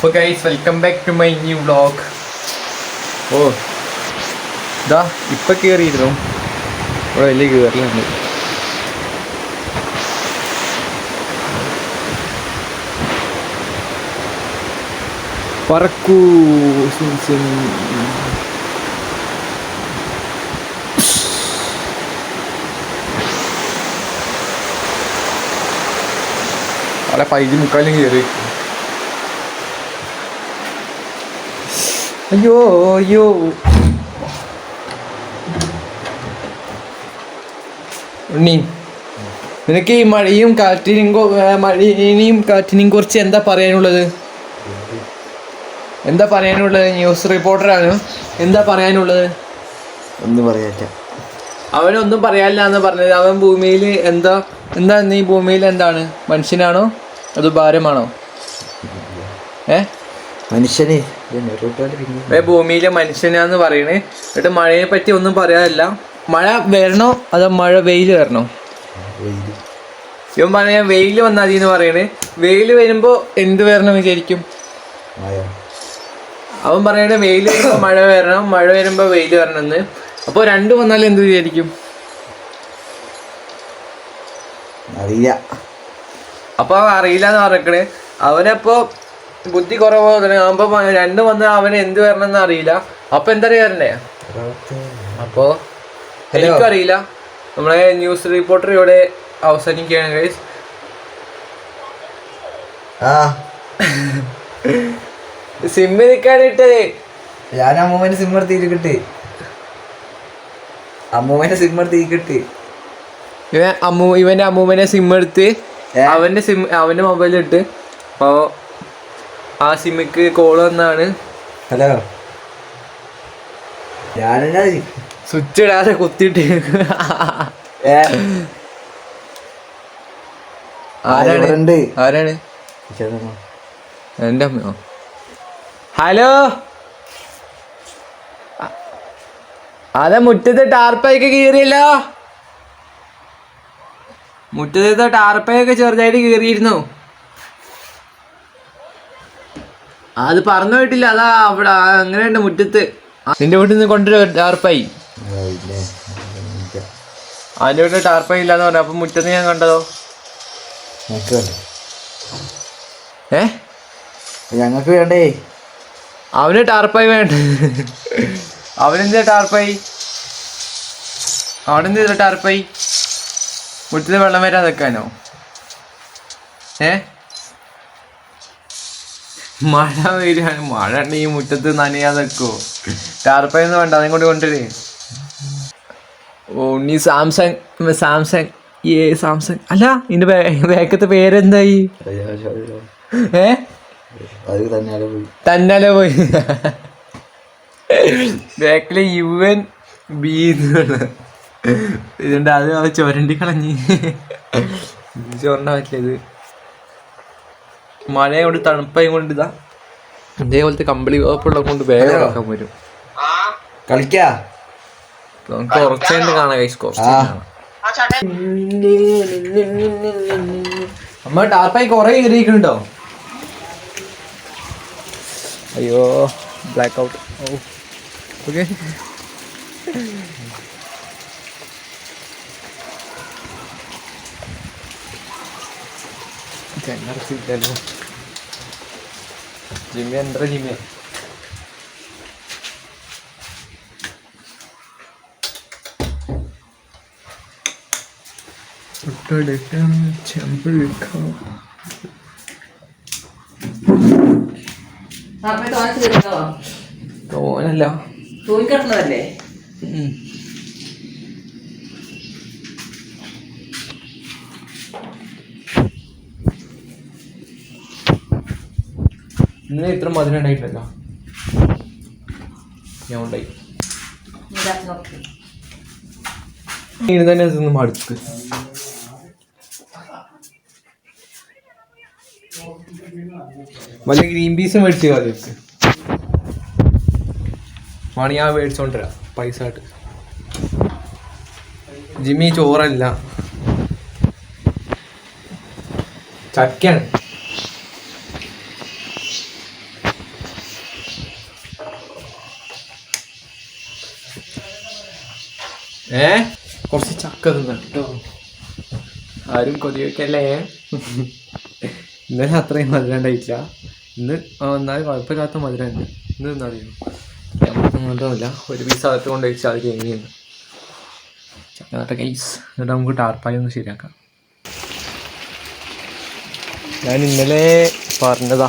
അപ്പോൾ guys welcome back to my new vlog ഓ ഇതാ ഇപ്പം കയറിയിരുന്നു ഇവിടെ വലിയ കയറലുണ്ട് പറക്കൂ. അവിടെ പൈതി മുക്കാലും കയറി അയ്യോ അയ്യോ. ഉണ്ണി നിനക്ക് ഈ മഴയും കാറ്റിനും മഴയും കാറ്റിനെയും കുറിച്ച് എന്താ പറയാനുള്ളത്? എന്താ പറയാനുള്ളത്? ന്യൂസ് റിപ്പോർട്ടറാണ്. എന്താ പറയാനുള്ളത്? ഒന്നും പറയാറ്റ അവനൊന്നും പറയാനില്ല എന്ന് പറഞ്ഞത്. അവൻ ഭൂമിയിൽ എന്താ എന്താ നീ ഭൂമിയിൽ എന്താണ്? മനുഷ്യനാണോ? അത് ഭാരമാണോ? ഏ? മനുഷ്യനെ ഭൂമിയിലെ മനുഷ്യനാന്ന് പറയണേ. എന്നിട്ട് മഴയെ പറ്റി ഒന്നും പറയാനില്ല. മഴ വരണോ? അതോ മഴ വെയിൽ വരണോ? വെയിൽ. ഇവൻ പറയാൻ വെയിൽ വന്നാൽ മതി എന്ന് പറയണേ. വെയിൽ വരുമ്പോ എന്ത് വരണം വിചാരിക്കും? അവൻ പറയണേ വെയിൽ വരുമ്പോ മഴ വരണം മഴ വരുമ്പോ വെയിൽ വരണം എന്ന്. അപ്പോൾ രണ്ടു വന്നാൽ എന്ത് വിചാരിക്കും? അറിയില്ല. അപ്പൊ അറിയില്ല എന്ന് പറഞ്ഞേ അവനപ്പോ ബുദ്ധി കുറവ് ആകുമ്പോ രണ്ടും വന്ന അവന് എന്ത് വരണം എന്ന് അറിയില്ല. അപ്പൊ എന്താ വരണ്ടേ അപ്പോ എനിക്കും അറിയില്ല നമ്മളെ ന്യൂസ് റിപ്പോർട്ടർ ഇവിടെ അവസാനിക്കുകയാണ് ഗൈസ് സിമ്മ് നിൽക്കാനിട്ടത് ഞാൻ അമ്മൂമ്മേന്റെ സിം എടുത്ത് ഇരിക്കട്ടെ അമ്മൂമ്മേന്റെ സിം എടുത്ത് ഇരിക്കട്ടെ ഇവൻ അമ്മൂ ഇവന്റെ അമ്മൂമ്മേനെ സിം എടുത്ത് അവന്റെ സിം അവന്റെ മൊബൈലിൽ ഇട്ട്. അപ്പോ കോൾ വന്നാണ്. ഹലോ. ഞാനെന്നാ സ്വിച്ച് ഇടാതെ കുത്തിട്ട് ആരാണ്? ആരാണ്? എന്റെ അമ്മയോ? ഹലോ? അതെ മുറ്റത്തെ ടാർപ്പായൊക്കെ കീറിയല്ലോ? മുറ്റത്തെ ടാർപ്പായൊക്കെ ചെറുതായിട്ട് കീറിയിരുന്നു. അത് പറഞ്ഞു പോയിട്ടില്ല അതാ അവിടെ അങ്ങനെയുണ്ട് മുറ്റത്ത്? നിന്റെ വീട്ടിൽ നിന്ന് കൊണ്ടുവരും ടാർപ്പായി അതിന്റെ വീട്ടിൽ ടാർപ്പായി ഇല്ലാന്ന് പറഞ്ഞു. അപ്പൊ മുറ്റത്ത് ഞാൻ കണ്ടതോ? ഏ? ഞങ്ങൾക്ക് വേണ്ടേ? അവന് ടാർപ്പായി വേണ്ട. അവനെന്താ ടാർപ്പായി അവനെന്താ ടാർപ്പായി മുറ്റത്ത് വെള്ളം വരാൻ നിൽക്കാനോ ഏ? മഴ വരികയാണ് മഴ ഉണ്ടെങ്കിൽ മുറ്റത്ത് നനയാൻ നിൽക്കുമോ ടാർപ്പയൊന്നും വേണ്ട അതേ കൊണ്ട് കൊണ്ടുവരേ. ഓ നീ സാംസങ് സാംസങ് ഏ സാംസങ്. അല്ല നിന്റെ വേക്കത്തെ പേരെന്തായി. ഏ? തന്നാലെ പോയി. ബാക്കിൽ യു എൻ ബി ഇതുണ്ട് അത് ചുരണ്ടി കളഞ്ഞ് ചൊരണ്ട പറ്റിയത്. കൊണ്ട് തണുപ്പായി കൊണ്ട് ഇതാ. ഇതേപോലത്തെ കമ്പിളി വേപ്പുള്ള കൊണ്ട് വേഗം ഇറക്കാൻ വരും കളിക്കാ. നമുക്ക് കുറച്ചുകൊണ്ട് കാണാം കൈസ് കുറച്ച് അമ്മ ടാർപ്പായി കൊറേ കയറിയിരിക്കുന്നുണ്ടോ? അയ്യോ ബ്ലാക്ക് ഔട്ട് ഓക്കെ ചെന്നറച്ചില്ലല്ലോ ജിമ്മി എന്താ ജിമ്മി ചെമ്പെടുക്കാം സമയത്ത് വാങ്ങിച്ചു തരുന്നോ തോനല്ല തൂങ്ങിക്കിടന്നതല്ലേ ഇന്ന് ഇത്ര മധുരം ഉണ്ടായിട്ടില്ല ഞാൻ ഉണ്ടായി. ഇനി തന്നെ തിന്ന് മടുക്ക്. വല്ല ഗ്രീൻ പീസ് മേടിച്ച് കാലക്ക് മണി മേടിച്ചോണ്ടിരാ പൈസ ആയിട്ട് ജിമ്മി ചോറല്ല. ചക്കയാണ്. ഏ? കുറച്ച് ചക്ക തിന്നട്ടോ ആരും കൊതി വെക്കല്ലേ ഇന്നലെ അത്രയും മധുരം ഉണ്ടായിട്ടില്ല ഇന്ന് എന്നാലും കുഴപ്പമില്ലാത്ത മധുരം ഉണ്ട് ഇന്ന് തിന്നറിയുന്നു മധുരമില്ല ഒരു പീസ് അകത്ത് കൊണ്ട് വെച്ചാൽ അത് എങ്ങനെയുണ്ട് ചക്ക നട്ട കൈസ് എന്നിട്ട് നമുക്ക് ടാർപ്പായി ഒന്ന് ശരിയാക്കാം. ഞാൻ ഇന്നലെ പറഞ്ഞതാ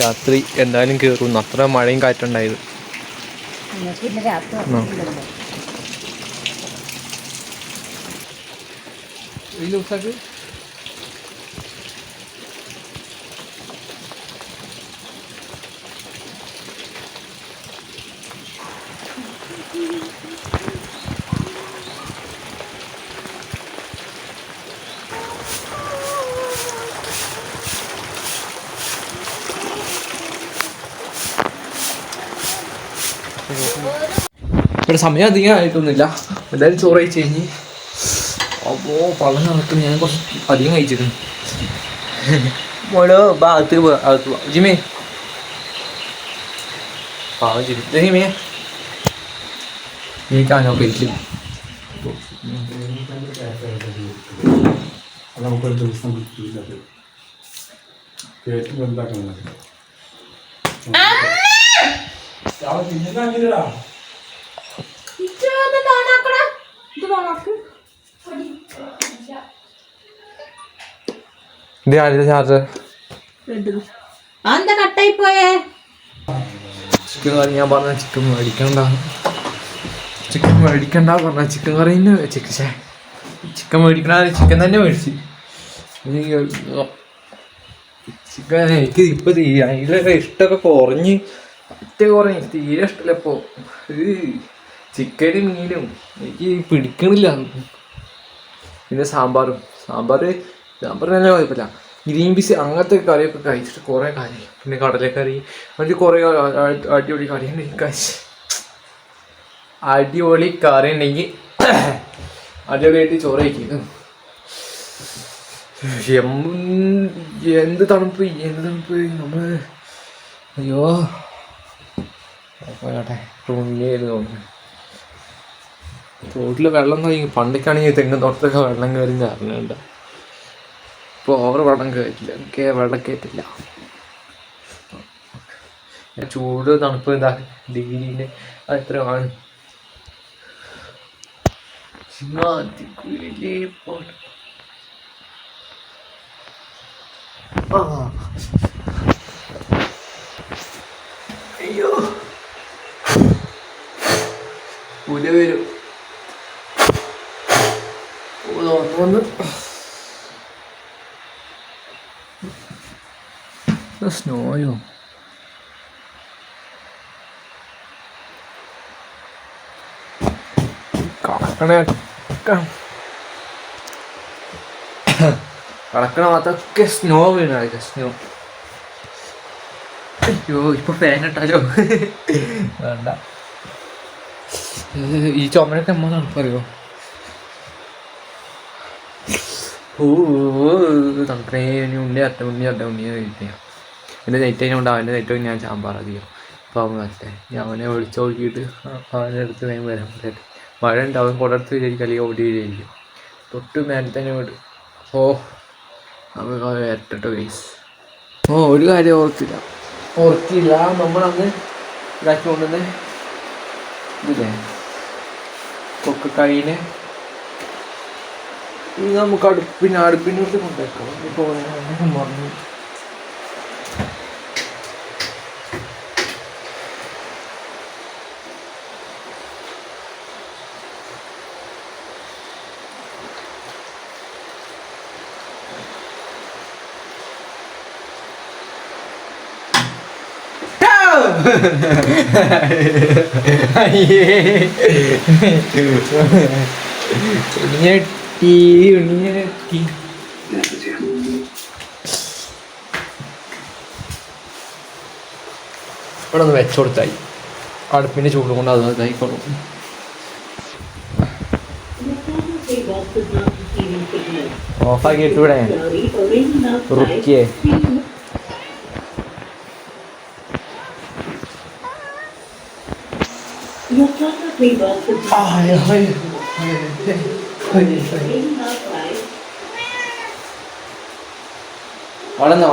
രാത്രി എന്തായാലും കയറുന്നു അത്ര മഴയും കാറ്റുണ്ടായത്. ഈ sabe ഇവിടെ സമയം അധികം ആയിട്ടൊന്നുമില്ല. എന്തായാലും ചോറ് കഴിച്ച് കഴിഞ്ഞ്. അപ്പോ പള്ളം നടക്കും ഞാൻ കുറച്ച് അധികം കഴിച്ചിരുന്നു മോളോ ഭാഗത്ത് അകത്ത് ജിമേ പാവം. ജിമി. ജിമേ നീ കാനോ കഴിക്കും നമുക്കൊരു ദിവസം കിട്ടിയില്ലത് കേട്ട് എന്താക്കുന്നത് ഇത് ആരുടെ ചാർജർ എന്താ കട്ടായി പോയേ? ചിക്കൻ കറി ഞാൻ പറഞ്ഞ ചിക്കൻ മേടിക്കണ്ട. ചിക്കൻ മേടിക്കണ്ട പറഞ്ഞ ചിക്കൻ കറീന് ചിക്കൻ ചിക്കൻ മേടിക്കണ ചിക്കൻ തന്നെ മേടിച്ച്. ചിക്കൻ എനിക്ക് ഇപ്പൊ തീരെ അതിലൊക്കെ ഇഷ്ടമൊക്കെ കുറഞ്ഞ് ഒറ്റ കുറഞ്ഞ്. തീരെ ഇഷ്ടമല്ല ഇപ്പൊ. ചിക്കനും മീനും. എനിക്ക് പിടിക്കണില്ല. പിന്നെ സാമ്പാറും. സാമ്പാർ സാമ്പാർ നല്ല കുഴപ്പമില്ല. ഗ്രീൻ പീസ് അങ്ങനത്തെ കറിയൊക്കെ കഴിച്ചിട്ട് കുറേ കാര്യം പിന്നെ കടലക്കറി അതിൽ കുറേ അടിപൊളി കറി ഉണ്ടെങ്കിൽ കഴിച്ച് അടിപൊളി കറി ഉണ്ടെങ്കിൽ അടിപൊളിയായിട്ട് ചോറ് കഴിക്കുന്നു എന്ത് തണുപ്പ് എന്ത് തണുപ്പ്. നമ്മൾ അയ്യോ. പോയാട്ടെ തോന്നുന്നു. തോട്ടിൽ വെള്ളം കഴിഞ്ഞ് പണ്ടൊക്കെയാണെങ്കിൽ തെങ്ങ് തോട്ടത്തൊക്കെ വെള്ളം കയറി അറിഞ്ഞുണ്ട് ഇപ്പോൾ ഓവർ വെള്ളം കയറ്റില്ല എനിക്ക് വെള്ളം കയറ്റില്ല ചൂട് തണുപ്പ് എന്താ ഡിഗ്രീന്റെ എത്രയാണ്. അയ്യോ. പുല വരും. വന്ന്. സ്നോയോ കടക്കണ ഭാഗത്തൊക്കെ സ്നോ വീണായിരിക്കും സ്നോ അയ്യോ ഇപ്പൊ ഫാൻ ഇട്ടാലോ വേണ്ട ഈ ചുമരൊക്കെ നമ്മൾ തണുപ്പറിയോ ഓ തണുപ്പേ ഉണ്ണി അട്ട ഉണ്ണി അട്ട ഉണ്ണി കഴിക്കാം എന്റെ നെറ്റ് അതിനുണ്ട് അവന്റെ നെറ്റ് ഞാൻ ചാമ്പാറ അധികം. അപ്പോൾ അവൻ വരട്ടെ. ഞാൻ അവനെ വിളിച്ച് നോക്കിയിട്ട് അവന്റെ അടുത്ത് വേഗം വരാൻ പറയട്ടെ. മഴ ഉണ്ട് അവൻ കൊടുത്ത് വിചാരിക്കും അല്ലെങ്കിൽ ഓടി വിചാരിക്കും. തൊട്ട് മേലെ തന്നെ വിടും ഓ അവൻ വരട്ടെ ഗൈസ് ഓ ഒരു കാര്യം ഓർത്തില്ല. ഓർത്തില്ല. നമ്മളന്ന് ഇതാക്കി കൊണ്ടുവന്ന് ഇതില്ലേ? കൊക്കക്കായിനെ ഇത് നമുക്ക് അടുപ്പിന് അടുപ്പിനോട്ട് കൊണ്ടുവയ്ക്കാം ഇപ്പോൾ പറഞ്ഞു ഉണ്ണിയട്ടി ഉണ്ണിയട്ടി ഇവിടെ ഒന്ന് വെച്ചുകൊടുത്തായി അടുപ്പിന്റെ ചൂട് കൊണ്ട് അത് ഇതായിക്കോളും ഓഫാക്കി ഇട്ടൂടെ റുക്കിയേ. Welcome. ആ വളർന്നോ?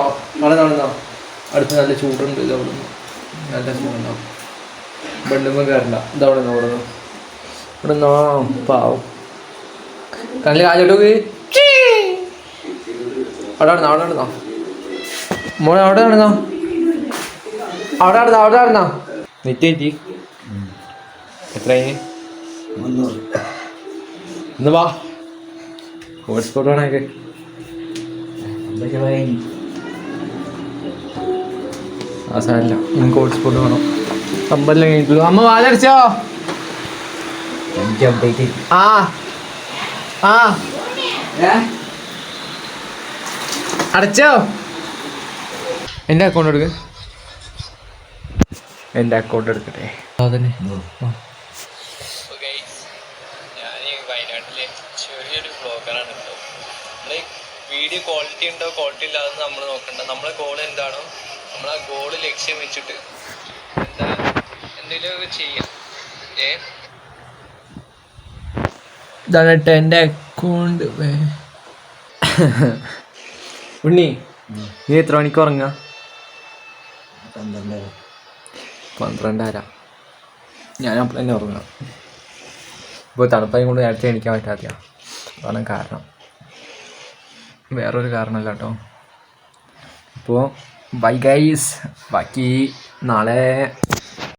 അടുത്ത് നല്ല ചൂടുണ്ട് ഇത് അവിടെ നല്ല ചൂടുണ്ടാവും ബെണ്ണുമ്പോ കയറണ്ട ഇത് അവിടെ നിന്ന് അവിടെ നിന്ന് ഇവിടെ നിന്നോ പാവും കണ്ണിൽ കാഞ്ഞോട്ട് അവിടെ നടന്നോ അവിടെ നടന്നോ? മോളെ അവിടെ നടന്നോ? അവിടെ നടന്നോ അവിടെ നടന്നോ? നിറ്റേറ്റി എത്ര മുന്നൂറ് ഇന്ന് വാ. ഹോട്ട്സ്പോട്ട് വേണേ എന്തൊക്കെ കഴിഞ്ഞു ആ സാരമില്ല നിങ്ങൾക്ക് ഹോട്ട്സ്പോട്ട് വേണം. അമ്പലം കഴിഞ്ഞിട്ടുള്ളൂ അമ്മ വാലടിച്ചോ. ആ. ആ. അടച്ചോ. എന്റെ അക്കൗണ്ട് എടുക്ക. എന്റെ അക്കൗണ്ട് എടുക്കട്ടെ. അതന്നെ ഞാൻ വയനാട്ടിലെ ചെറിയൊരു ബ്ലോഗറാണ് കേട്ടോ നമ്മൾ വീഡിയോ ക്വാളിറ്റി ഉണ്ടോ ക്വാളിറ്റി ഇല്ലാതെ നമ്മൾ നോക്കണ്ട. നമ്മളെ ഗോൾ എന്താണോ നമ്മൾ ആ ഗോൾ ലക്ഷ്യം വെച്ചിട്ട് എന്താ എന്തെങ്കിലുമൊക്കെ ചെയ്യാം. ഏ? ഇതാണ് കേട്ടോ എന്റെ അക്കൗണ്ട് ഉണ്ണി നീ എത്ര മണിക്ക് ഉറങ്ങാ പന്ത്രണ്ടര. പന്ത്രണ്ടര. ഞാൻ അപ്പം തന്നെ ഉറങ്ങാം ഇപ്പോൾ തണുപ്പായി കൊണ്ട് നേരത്തെ എണീക്കാൻ പറ്റാത്ത അതാണ് കാരണം. വേറൊരു കാരണമല്ല കേട്ടോ. അപ്പോൾ ബൈ ഗൈസ് ബാക്കി നാളെ